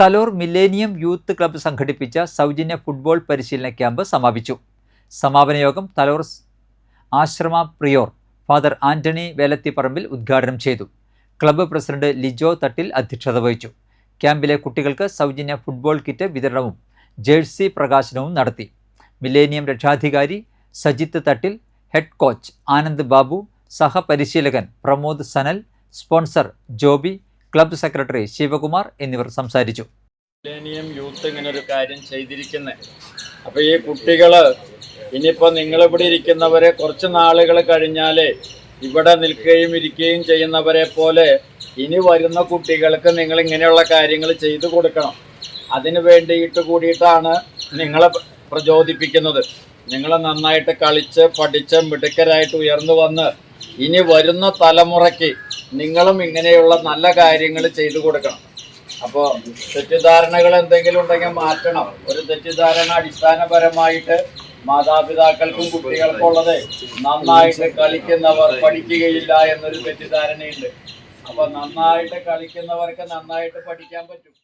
Thalore millennium youth club സംഘടിപ്പിച്ച സൗജന്യ football പരിശീലന ക്യാമ്പ് സമാപിച്ചു. സമാപന യോഗം തലോർ ആശ്രമ പ്രിയോർ ഫാദർ ആന്റണി വേലത്തിപ്പറമ്പിൽ ഉദ്ഘാടനം ചെയ്തു. ക്ലബ്ബ് പ്രസിഡന്റ് ലിജോ തട്ടിൽ അധ്യക്ഷത വഹിച്ചു. ക്യാമ്പിലെ കുട്ടികൾക്ക് സൗജന്യ ഫുട്ബോൾ കിറ്റ് വിതരണവും ജേഴ്സി പ്രകാശനവും നടത്തി. മില്ലേനിയം രക്ഷാധികാരി Sajith Thattil head coach Anand Babu സഹപരിശീലകൻ Pramod Sanal sponsor Joby club secretary Sivakumar എന്നിവർ സംസാരിച്ചു. മില്ലേനിയം യൂത്ത് ഇങ്ങനെ ഒരു കാര്യം ചെയ്തിരിക്കുന്നത് അപ്പോൾ ഈ കുട്ടികൾ ഇനിയിപ്പോൾ നിങ്ങളിവിടെ ഇരിക്കുന്നവരെ കുറച്ച് നാളുകൾ കഴിഞ്ഞാലേ ഇവിടെ നിൽക്കുകയും ഇരിക്കുകയും ചെയ്യുന്നവരെ പോലെ ഇനി വരുന്ന കുട്ടികൾക്ക് നിങ്ങൾ ഇങ്ങനെയുള്ള കാര്യങ്ങൾ ചെയ്തു കൊടുക്കണം. അതിന് വേണ്ടിയിട്ട് കൂടിയിട്ടാണ് നിങ്ങളെ പ്രചോദിപ്പിക്കുന്നത്. നിങ്ങൾ നന്നായിട്ട് കളിച്ച് പഠിച്ച് മിടുക്കരായിട്ട് ഉയർന്നു വന്ന് ഇനി വരുന്ന തലമുറയ്ക്ക് നിങ്ങളും ഇങ്ങനെയുള്ള നല്ല കാര്യങ്ങൾ ചെയ്തു കൊടുക്കണം. അപ്പോൾ തെറ്റിദ്ധാരണകൾ എന്തെങ്കിലും ഉണ്ടെങ്കിൽ മാറ്റണം. ഒരു തെറ്റിദ്ധാരണ അടിസ്ഥാനപരമായിട്ട് മാതാപിതാക്കൾക്കും കുട്ടികൾക്കും ഉള്ളത് നന്നായിട്ട് കളിക്കുന്നവർ പഠിക്കുകയില്ല എന്നൊരു തെറ്റിദ്ധാരണയുണ്ട്. അപ്പോൾ നന്നായിട്ട് കളിക്കുന്നവർക്ക് നന്നായിട്ട് പഠിക്കാൻ പറ്റും.